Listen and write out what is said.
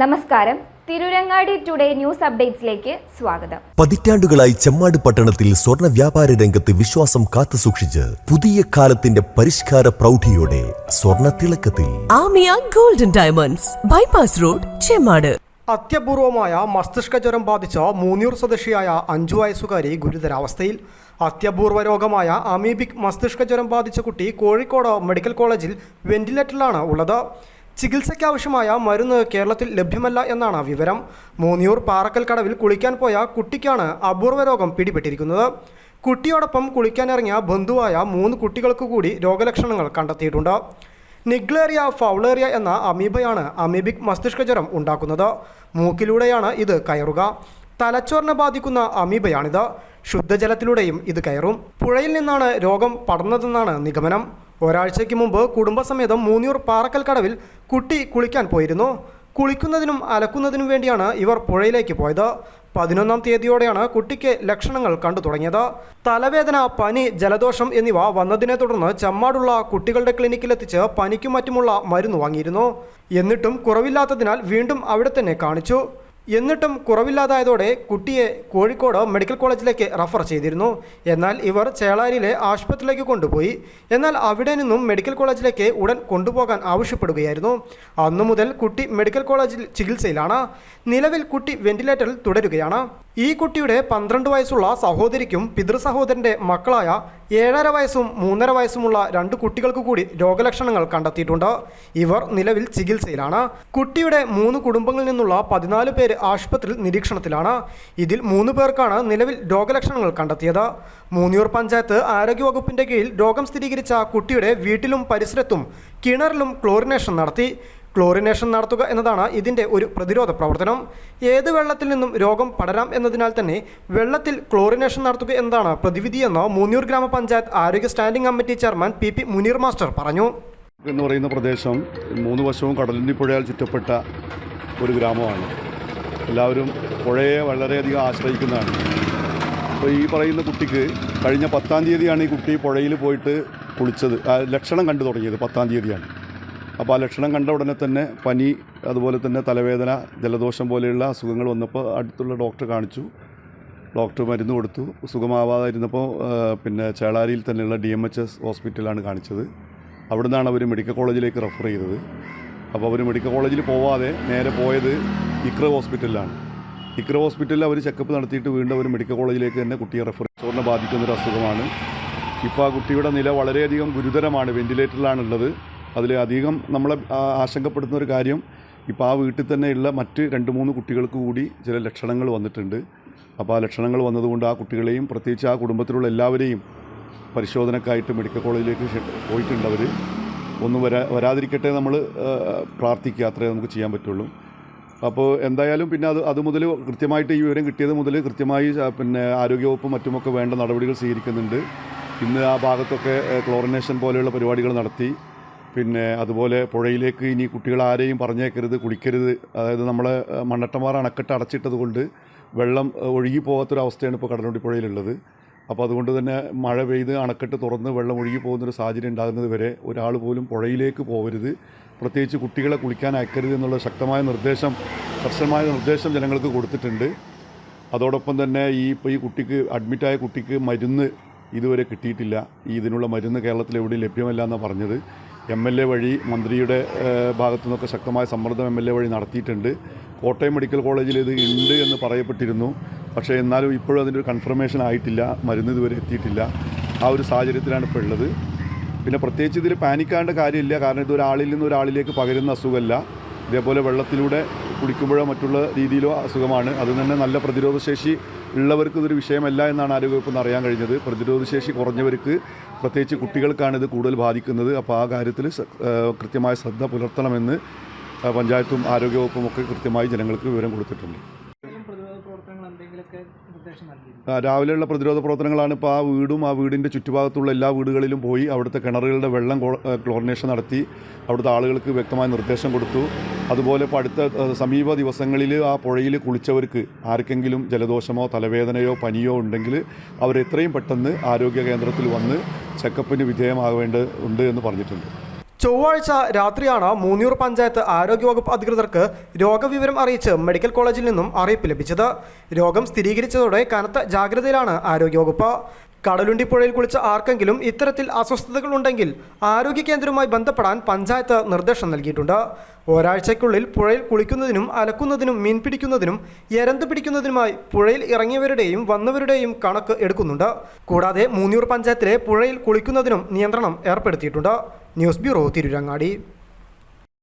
നമസ്കാരം. Tirurangadi today news അപ്ഡേറ്റ്സിലേക്ക് സ്വാഗതം. പതിറ്റാണ്ടുകളായി ചെമ്മാട് പട്ടണത്തിൽ സ്വർണ വ്യാപാര രംഗത്ത് വിശ്വാസം കാത്തുസൂക്ഷിച്ച് പുതിയ കാലത്തിന്റെ പരിഷ്കാര പ്രൗഢിയോടെ സ്വർണ തിളക്കത്തിൽ. Amiya golden diamonds bypass road Chemmad. അത്യപൂർവമായ മസ്തിഷ്ക ജ്വരം ബാധിച്ച മൂന്നൂർ സ്വദേശിയായ അഞ്ചു വയസ്സുകാരി ഗുരുതരാവസ്ഥയിൽ. അത്യപൂർവ രോഗമായ അമീബിക് മസ്തിഷ്ക ജ്വരം ബാധിച്ച കുട്ടി കോഴിക്കോട് മെഡിക്കൽ കോളേജിൽ വെന്റിലേറ്ററിലാണ് ഉള്ളത്. ചികിത്സയ്ക്കാവശ്യമായ മരുന്ന് കേരളത്തിൽ ലഭ്യമല്ല എന്നാണ് വിവരം. മൂന്നിയൂർ പാറക്കൽ കടവിൽ കുളിക്കാൻ പോയ കുട്ടിക്കാണ് അപൂർവ രോഗം പിടിപെട്ടിരിക്കുന്നത്. കുട്ടിയോടൊപ്പം കുളിക്കാനിറങ്ങിയ ബന്ധുവായ മൂന്ന് കുട്ടികൾക്ക് കൂടി രോഗലക്ഷണങ്ങൾ കണ്ടെത്തിയിട്ടുണ്ട്. നിഗ്ലേറിയ ഫൗളേറിയ എന്ന അമീബയാണ് അമീബിക് മസ്തിഷ്ക ജ്വരം ഉണ്ടാക്കുന്നത്. മൂക്കിലൂടെയാണ് ഇത് കയറുക. തലച്ചോറിനെ ബാധിക്കുന്ന അമീബയാണിത്. ശുദ്ധജലത്തിലൂടെയും ഇത് കയറും. പുഴയിൽ നിന്നാണ് രോഗം പടർന്നതെന്നാണ് നിഗമനം. ഒരാഴ്ചയ്ക്ക് മുമ്പ് കുടുംബസമേതം മൂന്നൂർ പാറക്കൽ കടവിൽ കുട്ടി കുളിക്കാൻ പോയിരുന്നു. കുളിക്കുന്നതിനും അലക്കുന്നതിനും വേണ്ടിയാണ് ഇവർ പുഴയിലേക്ക് പോയത്. പതിനൊന്നാം തീയതിയോടെയാണ് കുട്ടിക്ക് ലക്ഷണങ്ങൾ കണ്ടു തുടങ്ങിയത്. തലവേദന പനി ജലദോഷം എന്നിവ വന്നതിനെ തുടർന്ന് ചമ്മാടുള്ള കുട്ടികളുടെ ക്ലിനിക്കിലെത്തിച്ച് പനിക്കും മറ്റുമുള്ള മരുന്ന് വാങ്ങിയിരുന്നു. എന്നിട്ടും കുറവില്ലാത്തതിനാൽ വീണ്ടും അവിടെ തന്നെ കാണിച്ചു. എന്നിട്ടും കുറവില്ലാതായതോടെ കുട്ടിയെ കോഴിക്കോട് മെഡിക്കൽ കോളേജിലേക്ക് റഫർ ചെയ്തിരുന്നു. എന്നാൽ ഇവർ ചേളാരിയിലെ ആശുപത്രിയിലേക്ക് കൊണ്ടുപോയി. എന്നാൽ അവിടെ നിന്നും മെഡിക്കൽ കോളേജിലേക്ക് ഉടൻ കൊണ്ടുപോകാൻ ആവശ്യപ്പെടുകയായിരുന്നു. അന്നു മുതൽ കുട്ടി മെഡിക്കൽ കോളേജിൽ ചികിത്സയിലാണ്. നിലവിൽ കുട്ടി വെന്റിലേറ്ററിൽ തുടരുകയാണ്. ഈ കുട്ടിയുടെ പന്ത്രണ്ട് വയസ്സുള്ള സഹോദരിക്കും പിതൃ സഹോദരന്റെ മക്കളായ ഏഴര വയസ്സും മൂന്നര വയസ്സുമുള്ള രണ്ട് കുട്ടികൾക്ക് കൂടി രോഗലക്ഷണങ്ങൾ കണ്ടെത്തിയിട്ടുണ്ട്. ഇവർ നിലവിൽ ചികിത്സയിലാണ്. കുട്ടിയുടെ മൂന്ന് കുടുംബങ്ങളിൽ നിന്നുള്ള പതിനാല് പേര് ആശുപത്രിയിൽ നിരീക്ഷണത്തിലാണ്. ഇതിൽ മൂന്ന് പേർക്കാണ് നിലവിൽ രോഗലക്ഷണങ്ങൾ കണ്ടെത്തിയത്. മൂന്നിയൂർ പഞ്ചായത്ത് ആരോഗ്യവകുപ്പിന്റെ കീഴിൽ രോഗം സ്ഥിരീകരിച്ച കുട്ടിയുടെ വീട്ടിലും പരിസരത്തും കിണറിലും ക്ലോറിനേഷൻ നടത്തി. ക്ലോറിനേഷൻ നടത്തുക എന്നതാണ് ഇതിന്റെ ഒരു പ്രതിരോധ പ്രവർത്തനം. ഏത് വെള്ളത്തിൽ നിന്നും രോഗം പടരാം എന്നതിനാൽ തന്നെ വെള്ളത്തിൽ ക്ലോറിനേഷൻ നടത്തുക എന്നതാണ് പ്രതിവിധിയെന്ന് മൂന്നൂർ ഗ്രാമപഞ്ചായത്ത് ആരോഗ്യ standing committee chairman P P Muneer master പറഞ്ഞു. എന്ന് പറയുന്ന പ്രദേശം മൂന്ന് വശവും കടലിന്റെ പുഴയാൽ ചുറ്റപ്പെട്ട ഒരു ഗ്രാമമാണ്. എല്ലാവരും പുഴയെ വളരെയധികം ആശ്രയിക്കുന്നതാണ്. അപ്പോൾ ഈ പറയുന്ന കുട്ടിക്ക് കഴിഞ്ഞ പത്താം തീയതിയാണ് ഈ കുട്ടി പുഴയിൽ പോയിട്ട് കുളിച്ചത് ലക്ഷണം കണ്ടു തുടങ്ങിയത് പത്താം തീയതിയാണ്. അപ്പോൾ ആ ലക്ഷണം കണ്ട ഉടനെ തന്നെ പനി അതുപോലെ തന്നെ തലവേദന ജലദോഷം പോലെയുള്ള അസുഖങ്ങൾ വന്നപ്പോൾ അടുത്തുള്ള ഡോക്ടർ കാണിച്ചു. ഡോക്ടർ മരുന്ന് കൊടുത്തു. സുഖമാവാതിരുന്നപ്പോൾ ഇരുന്നപ്പോൾ പിന്നെ ചേളാരിയിൽ തന്നെയുള്ള ഡി എം എച്ച് എസ് ഹോസ്പിറ്റലാണ് കാണിച്ചത്. അവിടെ നിന്നാണ് അവർ മെഡിക്കൽ കോളേജിലേക്ക് റെഫർ ചെയ്തത്. അപ്പോൾ അവർ മെഡിക്കൽ കോളേജിൽ പോവാതെ നേരെ പോയത് ഇക്ര ഹോസ്പിറ്റലിലാണ്. ഇക്ര ഹോസ്പിറ്റലിൽ അവർ ചെക്കപ്പ് നടത്തിയിട്ട് വീണ്ടും അവർ മെഡിക്കൽ കോളേജിലേക്ക് തന്നെ കുട്ടിയെ റെഫർ ചോറിനെ ബാധിക്കുന്നൊരു അസുഖമാണ്. ഇപ്പോൾ ആ കുട്ടിയുടെ നില വളരെയധികം ഗുരുതരമാണ്. വെന്റിലേറ്ററിലാണുള്ളത്. അതിൽ അധികം നമ്മളെ ആശങ്കപ്പെടുത്തുന്ന ഒരു കാര്യം ഇപ്പോൾ ആ വീട്ടിൽ തന്നെയുള്ള മറ്റ് രണ്ട് മൂന്ന് കുട്ടികൾക്ക് കൂടി ചില ലക്ഷണങ്ങൾ വന്നിട്ടുണ്ട്. അപ്പോൾ ആ ലക്ഷണങ്ങൾ വന്നതുകൊണ്ട് ആ കുട്ടികളെയും പ്രത്യേകിച്ച് ആ കുടുംബത്തിലുള്ള എല്ലാവരെയും പരിശോധനക്കായിട്ട് മെഡിക്കൽ കോളേജിലേക്ക് ഷെ- പോയിട്ടുണ്ട് അവർ ഒന്നും വരാ വരാതിരിക്കട്ടെ നമ്മൾ പ്രാർത്ഥിക്കുക. അത്രേ നമുക്ക് ചെയ്യാൻ പറ്റുള്ളൂ. അപ്പോൾ എന്തായാലും പിന്നെ അത് അത് മുതൽ കൃത്യമായിട്ട് ഈ വിവരം കിട്ടിയത് മുതൽ കൃത്യമായി പിന്നെ ആരോഗ്യവകുപ്പും മറ്റുമൊക്കെ വേണ്ട നടപടികൾ സ്വീകരിക്കുന്നുണ്ട്. ഇന്ന് ആ ഭാഗത്തൊക്കെ ക്ലോറിനേഷൻ പോലെയുള്ള പരിപാടികൾ നടത്തി പിന്നെ അതുപോലെ പുഴയിലേക്ക് ഇനി കുട്ടികൾ ആരെയും പറഞ്ഞേക്കരുത് കുളിക്കരുത് അതായത് നമ്മളെ മണ്ണട്ടമാർ അണക്കെട്ട് അടച്ചിട്ടത് കൊണ്ട് വെള്ളം ഒഴുകി പോകാത്തൊരവസ്ഥയാണ് ഇപ്പോൾ കടലുണ്ടി പുഴയിലുള്ളത്. അപ്പോൾ അതുകൊണ്ട് തന്നെ മഴ പെയ്ത് അണക്കെട്ട് തുറന്ന് വെള്ളം ഒഴുകി പോകുന്നൊരു സാഹചര്യം ഉണ്ടാകുന്നത് വരെ ഒരാൾ പോലും പുഴയിലേക്ക് പോകരുത് പ്രത്യേകിച്ച് കുട്ടികളെ കുളിക്കാൻ അയക്കരുത് എന്നുള്ള ശക്തമായ നിർദ്ദേശം കർശനമായ നിർദ്ദേശം ജനങ്ങൾക്ക് കൊടുത്തിട്ടുണ്ട്. അതോടൊപ്പം തന്നെ ഈ ഇപ്പോൾ ഈ കുട്ടിക്ക് അഡ്മിറ്റായ കുട്ടിക്ക് മരുന്ന് ഇതുവരെ കിട്ടിയിട്ടില്ല. ഈ ഇതിനുള്ള മരുന്ന് കേരളത്തിൽ എവിടെയും ലഭ്യമല്ല എന്നാണ് പറഞ്ഞത്. എം എൽ എ വഴി മന്ത്രിയുടെ ഭാഗത്തു നിന്നൊക്കെ ശക്തമായ സമ്മർദ്ദം എം എൽ എ വഴി നടത്തിയിട്ടുണ്ട്. കോട്ടയം മെഡിക്കൽ കോളേജിൽ ഇത് ഉണ്ട് എന്ന് പറയപ്പെട്ടിരുന്നു. പക്ഷേ എന്നാലും ഇപ്പോഴും അതിന്റെ ഒരു കൺഫർമേഷൻ ആയിട്ടില്ല. മരുന്ന് ഇതുവരെ എത്തിയിട്ടില്ല. ആ ഒരു സാഹചര്യത്തിലാണ് ഇപ്പോൾ ഉള്ളത്. പിന്നെ പ്രത്യേകിച്ച് ഇതിൽ പാനിക്കാണ്ട കാര്യമില്ല. കാരണം ഇത് ഒരാളിൽ നിന്ന് ഒരാളിലേക്ക് പകരുന്ന അസുഖമല്ല. ഇതേപോലെ വെള്ളത്തിലൂടെ കുടിക്കുമ്പോഴോ മറ്റുള്ള രീതിയിലോ അസുഖമാണ്. അത് തന്നെ നല്ല പ്രതിരോധശേഷി ഉള്ളവർക്ക് ഇതൊരു വിഷയമല്ല എന്നാണ് ആരോഗ്യവകുപ്പ് അറിയാൻ കഴിഞ്ഞത്. പ്രതിരോധശേഷി കുറഞ്ഞവർക്ക് പ്രത്യേകിച്ച് കുട്ടികൾക്കാണ് ഇത് കൂടുതൽ ബാധിക്കുന്നത്. അപ്പോൾ ആ കാര്യത്തിൽ കൃത്യമായ ശ്രദ്ധ പുലർത്തണമെന്ന് പഞ്ചായത്തും ആരോഗ്യവകുപ്പും ഒക്കെ കൃത്യമായി ജനങ്ങൾക്ക് വിവരം കൊടുത്തിട്ടുണ്ട് പ്രതിരോധ പ്രവർത്തനങ്ങൾ എന്തെങ്കിലുമൊക്കെ നിർദ്ദേശം നൽകിയിരുന്നു ആ, രാവിലെയുള്ള പ്രതിരോധ പ്രവർത്തനങ്ങളാണ് ഇപ്പോൾ ആ വീടും ആ വീടിന്റെ ചുറ്റുഭാഗത്തുള്ള എല്ലാ വീടുകളിലും പോയി അവിടുത്തെ കിണറുകളുടെ വെള്ളം ക്ലോറിനേഷൻ നടത്തി അവിടുത്തെ ആളുകൾക്ക് വ്യക്തമായ നിർദ്ദേശം കൊടുത്തു. അതുപോലെ ഇപ്പോൾ അടുത്ത സമീപ ദിവസങ്ങളിൽ ആ പുഴയിൽ കുളിച്ചവർക്ക് ആർക്കെങ്കിലും ജലദോഷമോ തലവേദനയോ പനിയോ ഉണ്ടെങ്കിൽ അവർ എത്രയും പെട്ടെന്ന് ആരോഗ്യ കേന്ദ്രത്തിൽ വന്ന് ചെക്കപ്പിന് വിധേയമാവേണ്ട ഉണ്ട് എന്ന് പറഞ്ഞിട്ടുണ്ട്. ചൊവ്വാഴ്ച രാത്രിയാണ് മൂന്നൂർ പഞ്ചായത്ത് ആരോഗ്യവകുപ്പ് അധികൃതർക്ക് രോഗവിവരം അറിയിച്ച് മെഡിക്കൽ കോളേജിൽ നിന്നും അറിയിപ്പ് ലഭിച്ചത്. രോഗം സ്ഥിരീകരിച്ചതോടെ കനത്ത ജാഗ്രതയിലാണ് ആരോഗ്യവകുപ്പ്. കടലുണ്ടി പുഴയിൽ കുളിച്ച ആർക്കെങ്കിലും ഇത്തരത്തിൽ അസ്വസ്ഥതകൾ ഉണ്ടെങ്കിൽ ആരോഗ്യ കേന്ദ്രവുമായി ബന്ധപ്പെടാൻ പഞ്ചായത്ത് നിർദ്ദേശം നൽകിയിട്ടുണ്ട്. ഒരാഴ്ചയ്ക്കുള്ളിൽ പുഴയിൽ കുളിക്കുന്നതിനും അലക്കുന്നതിനും മീൻ പിടിക്കുന്നതിനും എരന്ത് പിടിക്കുന്നതിനുമായി പുഴയിൽ ഇറങ്ങിയവരുടെയും വന്നവരുടെയും കണക്ക് എടുക്കുന്നുണ്ട്. കൂടാതെ മൂന്നൂർ പഞ്ചായത്തിലെ പുഴയിൽ കുളിക്കുന്നതിനും നിയന്ത്രണം ഏർപ്പെടുത്തിയിട്ടുണ്ട്. News bureau Tirurangadi.